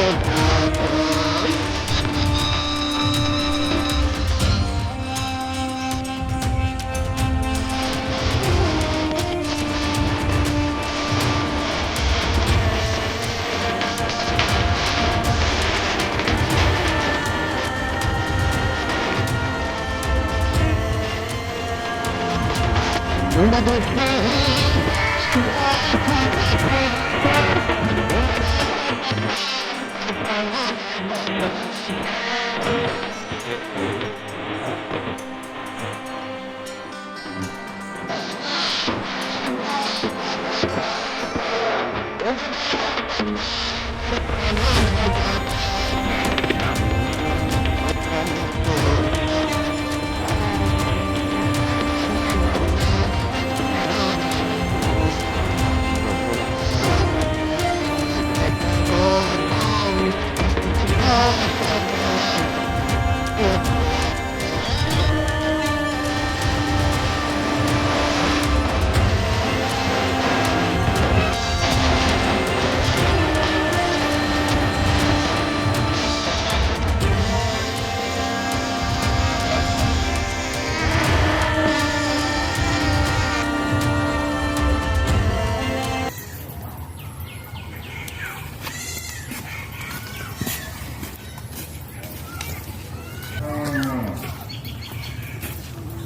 Bye. Yeah.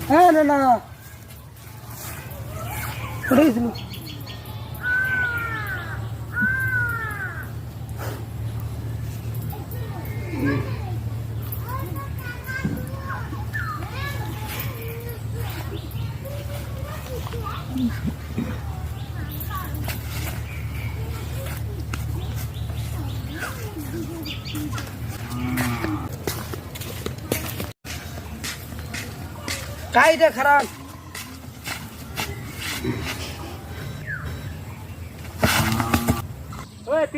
হ্যাঁ না না কোথায় কাইটা খারাপ।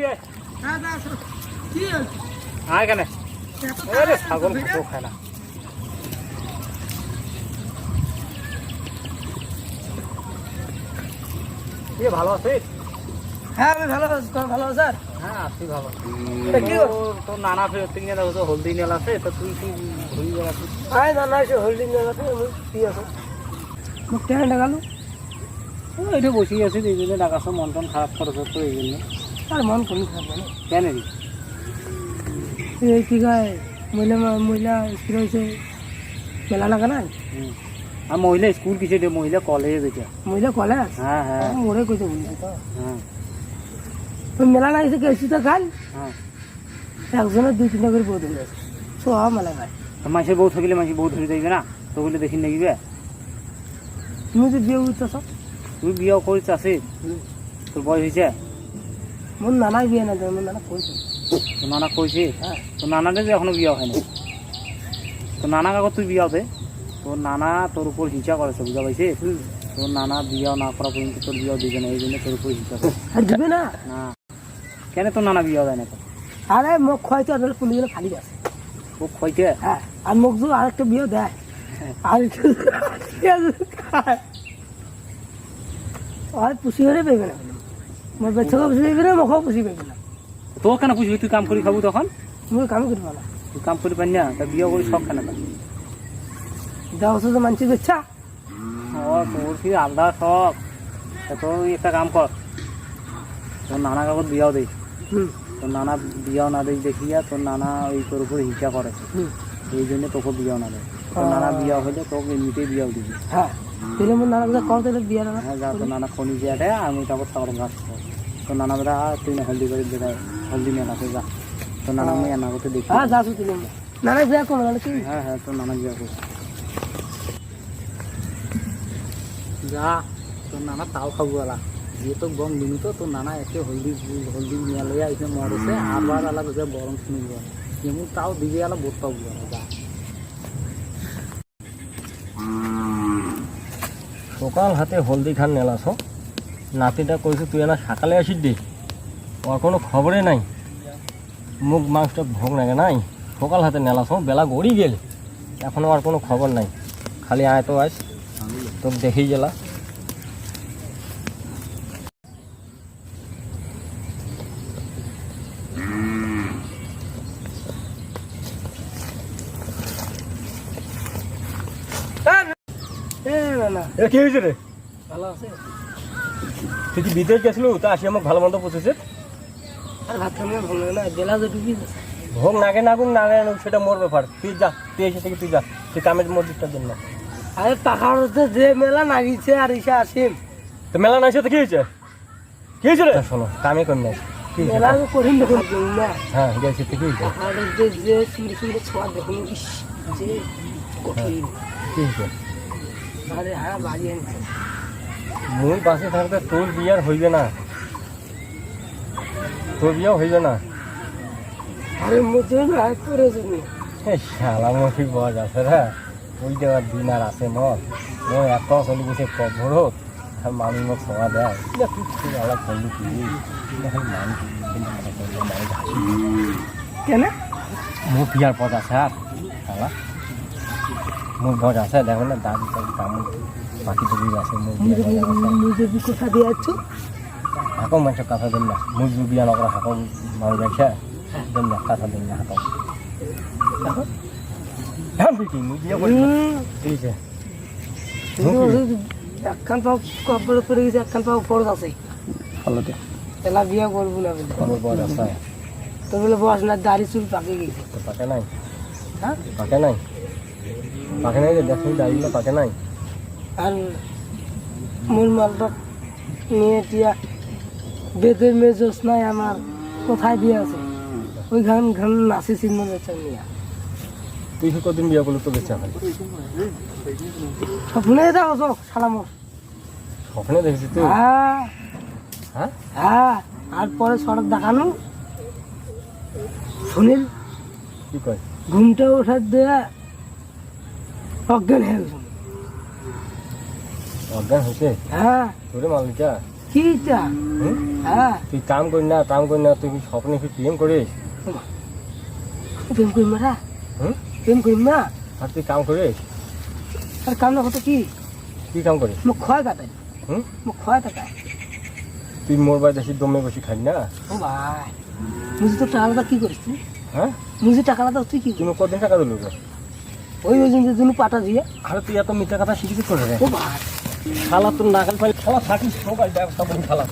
আয়। হ্যাঁ ছাগল খায় না। ভালো আছিস? হ্যাঁ আমি ভালো আছি। তোমার ভালো আছো হ্যাঁ আছি ভালো? তোর- তোর নানা ফেরত হলদি নেল আছে তো তুই আয় না না এসে হোল্ডিং জায়গাতে কি আছে মুখ টেনে দেখাল এটা বসেই আছি এই জন্য ডাকাছ মন টন খারাপ খরচ তো এই জন্য আর মন কোন খারাপ জানো কেন রে এই কি গায় মহিলা মহিলা স্কুল হয়েছে মেলা লাগা হুম। আর মহিলা স্কুল কিছু দে মহিলা কলেজ এটা মহিলা কলেজ? হ্যাঁ হ্যাঁ মোড়ে কইতে বলছি তো হ্যাঁ মেলা লাগছে গেছি তো কাল হ্যাঁ একজনের দুই তিনটা করে গেছে সব মেলা গায় মাসের বউ থাকিলে মাসে বউ ধরে দেখবে না তো বলে দেখি নাকিবে তুমি তো বিয়ে উঠতেছ তুই বিয়ে করিস আছে। তোর বয়স হয়েছে মোর নানাই বিয়ে না মোর নানা কইছে। তোর নানা কইছে? হ্যাঁ। তোর নানাদের যে এখনও বিয়ে হয়নি তোর নানা কাকর তুই বিয়ে হবে তোর নানা তোর উপর হিংসা করেছে বুঝা পাইছে? তোর নানা বিয়ে না করা পর্যন্ত তোর বিয়ে দিবে না এই জন্য তোর উপর হিংসা করে। দিবে না? না। কেন তোর নানা বিয়ে হয় না আরে মুখ খয়তো পুলিশ খালি আছে ও খইতে হ্যাঁ। আর মুখ জু আরেকটা বিয়ে দেয়। আর আর পুষি হলে পেবে না মোর বেচকে পুষি পেবে না মুখও পুষি পেবে না তো কেন তুই কাম করি খাব তখন? মুই কাম না তুই কাম করি পারি না? তা বিয়ে করি শখ কেন? দেওয়া মানছি ও তোর কি আলাদা শখ তা তোর একটা কাম কর। তোর নানা কাকর বিয়াও দে। হুম। তোর নানা বিয়াও না দেই দেখিয়া তোর নানা ওই তোর উপর হিংসা করে। এই জন্য তোকে বিয়াও না দেয়। তোর নানা বিয়া হলে তোকে এমনিতেই বিয়াও দিবি। হ্যাঁ। তাহলে মোর নানা কথা কম তাহলে বিয়ে না হ্যাঁ যা তোর নানা খনি জিয়াটে আমি তারপর সাগর। তোর নানা তুই না হলদি করে বেড়ায় হলদি মেলা তুই যা। তোর নানা আমি এনা করতে দেখি। হ্যাঁ যাচ্ছ তুমি নানা বিয়ে কম না কি? হ্যাঁ হ্যাঁ তোর নানা বিয়া করছে যা তোর নানা তাও খাব আলা। গম দিনি তো তোর নানা এসে হলদি হলদি নিয়ে লইয়া এসে মরেছে আবার আলা যে গরম শুনিব এমন তাও দিবে আলা বোধ পাবো আলা যা। সকাল হাতে হলদি খান নেলাস নাতিটা কইছে, তুই না সকালে আসিস দে। ওর কোনো খবরে নাই। মুখ মাংসটা ভোগ নাগে নাই। সকাল হাতে নেলাস বেলা গড়ি গেল। এখনও আর কোনো খবর নাই। খালি আয় তো আস তোর দেখেই গেলা না। না কি হয়েছে রে? ভালো আছে তুই কি বিদেশ গেছিলু? তা আসি আমাকে ভালো মন্দ পৌঁছেছে। আর ভাত ভালো না বেলা যে ডুবি যাচ্ছে ভোগ নাগে নাগুন নাগে নাগুন সেটা মোর ব্যাপার। তুই যা তুই এসে থেকে তুই যা তুই কামের মসজিদটার জন্য। আরে মধ্যে যে মেলা নাগিছে আর ইসে আসিম। তো মেলা নাই তো কি হয়েছে? কি হয়েছে রে? শোনো কামে কর নাই? মেলা তো না হ্যাঁ গেছি তো কি হয়েছে? পাখার যে সুন্দর সুন্দর ছোঁয়া দেখুন যে কঠিন। কি হয়েছে? আনছে মুই থাকতে তোর বিয়ার হইবে না। তোর বিয়াও হইবে না। আরে মধ্যে না করে তুমি। শালা মুখি বজ আছে রে। ওই দেওয়ার দিন আর আছে মত মই এক চলি গেছে কভরত আর মানুষ মোক সভা দেয়। না তুই তুই আলাদা করলি তুই? মানুষ মানুষ কেন? মোৰ বিয়াৰ পদ আছে আর শালা। মোৰ পদ আছে দেখো না দাদি টাদি বাকি টুকি আছে মোৰ বিয়াৰ পদ আছে। নিজে কথা দিয়ে আছো। হাকম মানুষ কথা দিন না। যদি বিয়া নকৰা হাকম মানুহ দেখে দিন না কথা দিন না হাকম মোৰ ঠিক আছে একখান পাও কপালে পড়ে গেছে একখান পাও ফরজ আছে। ভালো তেলা বিয়া করব না বলে? পদ আছে। তো বলে বস না দাড়ি চুল পাকে গেছে। তো পাকে নাই? হ্যাঁ পাকে নাই? পাকে নাই দেখুন দাঁড়িয়ে পাকে নাই। আর মূল মালটা নিয়ে টিয়া বেদের মেয়ে জোৎস্নায় আমার কোথায় দিয়ে আছে? ওই গান গান নাচি চিহ্ন বেচা নিয়ে। তুই কদিন বিয়া করলে তো বেঁচে? হয় স্বপ্নে দেখো চো সালাম। স্বপ্নে দেখেছি তুই? হ্যাঁ। হ্যাঁ? হ্যাঁ আর পরে সড়ক দেখানো। সুনীল কি কয়? ঘুমটা ওঠার দেয়া অজ্ঞান হয়ে গেছে। অজ্ঞান হয়েছে? হ্যাঁ। তোরে মালিকা কি? এটা হ্যাঁ। তুই কাম করি না কাম করি না তুই স্বপ্নে কি প্রেম করিস? প্রেম করিম না হুম? প্রেম করিম না? আর তুই কাম করিস? আর কামনা হতো কি? কি কাম করিস? মুখ খোয়া কাটাই হুম? মুখ খোয়া কাটাই তুই মোর বাড়ি দেশি দমে বসে খাই না? ও ভাই মুজি তো টাকাটা কি করিস তুই? হ্যাঁ? মুজি টাকাটা তুই কি মোর কদিন টাকা দিল ওই ওই যে জন্য পাটা দিয়ে। আরে তুই এত মিথ্যা কথা শিখেছিস করে রে? শালা তোর নাগাল পাই শালা থাকিস সবাই ব্যবস্থা করি শালা।